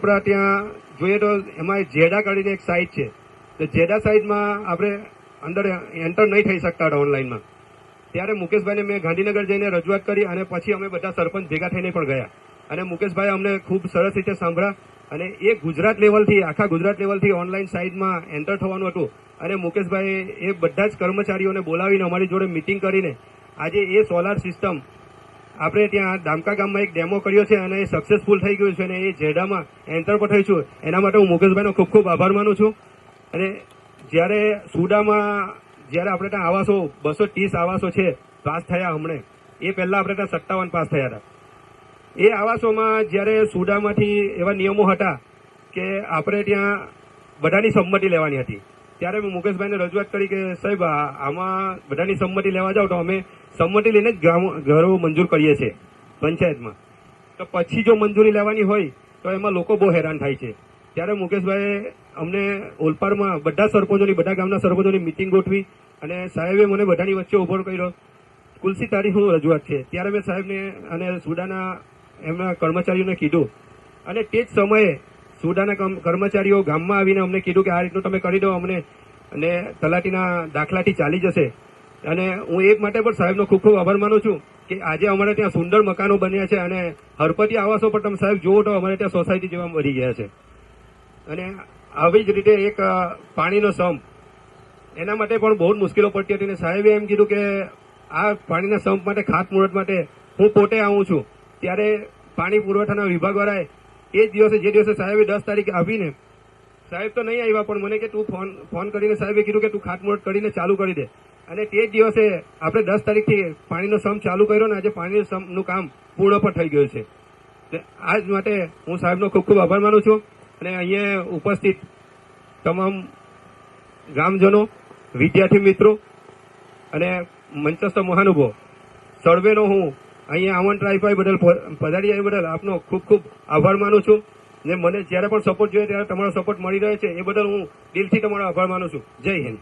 આપણા ત્યાં જોઈએ તો એમાં જેડા કરીને એક સાઇટ છે. તો જેડા સાઇટમાં આપણે અંદર એન્ટર નહીં થઈ શકતા હતા ઓનલાઈનમાં ત્યારે મુકેશભાઈને મેં ગાંધીનગર જઈને રજૂઆત કરી અને પછી અમે બધા સરપંચ ભેગા થઈને પણ ગયા. અને મુકેશભાઈ અમને ખૂબ સરસ રીતે સાંભળ્યા અને એ ગુજરાત લેવલથી આખા ગુજરાત લેવલથી ઓનલાઈન સાઇટમાં એન્ટર થવાનું હતું. અને મુકેશભાઈ એ બધા જ કર્મચારીઓને બોલાવીને અમારી જોડે મિટિંગ કરીને આજે એ સોલાર સિસ્ટમ આપણે ત્યાં દામકા ગામમાં એક ડેમો કર્યો છે અને એ સક્સેસફુલ થઈ ગયું છે અને એ જેડામાં એન્ટર પણ છું. એના માટે હું મુકેશભાઈનો ખૂબ ખૂબ આભાર માનું છું. અને જ્યારે સુડામાં, જ્યારે આપણે ત્યાં આવાસો, બસો ત્રીસ આવાસો છે, પાસ થયા હમણે, એ પહેલા આપણે ત્યાં સત્તાવન પાસ થયા હતા. એ આવાસોમાં જ્યારે સુડામાંથી એવા નિયમો હતા કે આપણે ત્યાં બધાની સંમતિ લેવાની હતી. ત્યારે મેં મુકેશભાઈને રજૂઆત કરી કે, સાહેબ આમાં બધાની સંમતિ લેવા જાવ તો અમે સંમતિ લઈને જ ઘરો મંજૂર કરીએ છીએ, પંચાયતમાં. તો પછી જો મંજૂરી લેવાની હોય, તો એમાં લોકો બહુ હેરાન થાય છે. ત્યારે મુકેશભાઈએ અમને ઓલપાડમાં બધા સરપંચોની, બધા ગામના સરપંચોની મિટિંગ ગોઠવી અને સાહેબે મને બધાની વચ્ચે ઊભો કર્યો. કુલસી તારીખ હું રજૂઆત છે. ત્યારે મેં સાહેબને અને સુડાના એમના કર્મચારીઓને કીધું. અને તે જ સમયે કમ- કર્મચારીઓ ગામમાં આવીને અમને કીધું કે આ રીતનું તમે કરી દો અમને. અને તલાટીના દાખલાથી ચાલી જશે. અને હું એક માટે પણ સાહેબનો ખૂબ ખૂબ આભાર માનું છું કે આજે અમારે ત્યાં સુંદર મકાનો બન્યા છે અને હરપતિ આવાસો પર તમે સાહેબ જુઓ તો અમારે ત્યાં સોસાયટી જેવા મળી ગયા છે. અને આવી જ રીતે એક પાણીનો સંપ. એના માટે પણ બહુ મુશ્કેલો પડતી હતી અને સાહેબે એમ કીધું કે આ પાણીના સંપ માટે ખાતમુહૂર્ત માટે હું પોતે આવું છું. ત્યારે પાણી પુરવઠાના વિભાગવાળાએ એ જ દિવસે, જે દિવસે સાહેબે દસ તારીખે આવીને, સાહેબ તો નહીં આવ્યા, પણ મને કે તું ફોન ફોન કરીને સાહેબે કીધું કે તું ખાટમોટ કરીને ચાલુ કરી દે. અને તે જ દિવસે આપણે દસ તારીખથી પાણીનો સમ ચાલુ કર્યો ને, આજે પાણીનો સમનું કામ પૂર્ણ પણ થઈ ગયું છે. આ જ માટે હું સાહેબનો ખૂબ ખૂબ આભાર માનું છું. અને અહીંયા ઉપસ્થિત તમામ ગ્રામજનો વિદ્યાર્થી મિત્રો અને મંચસ્થ મહાનુભવ, સર્વેનો હું અહીંયા આમંત્રણ આપ્યા બદલ પધારી આવી બદલ આપનો ખૂબ ખૂબ આભાર માનું છું. ને મને જ્યારે પણ સપોર્ટ જોઈએ ત્યારે તમારો સપોર્ટ મળી રહ્યો છે એ બદલ હું દિલથી તમારો આભાર માનું છું. જય હિન્દ.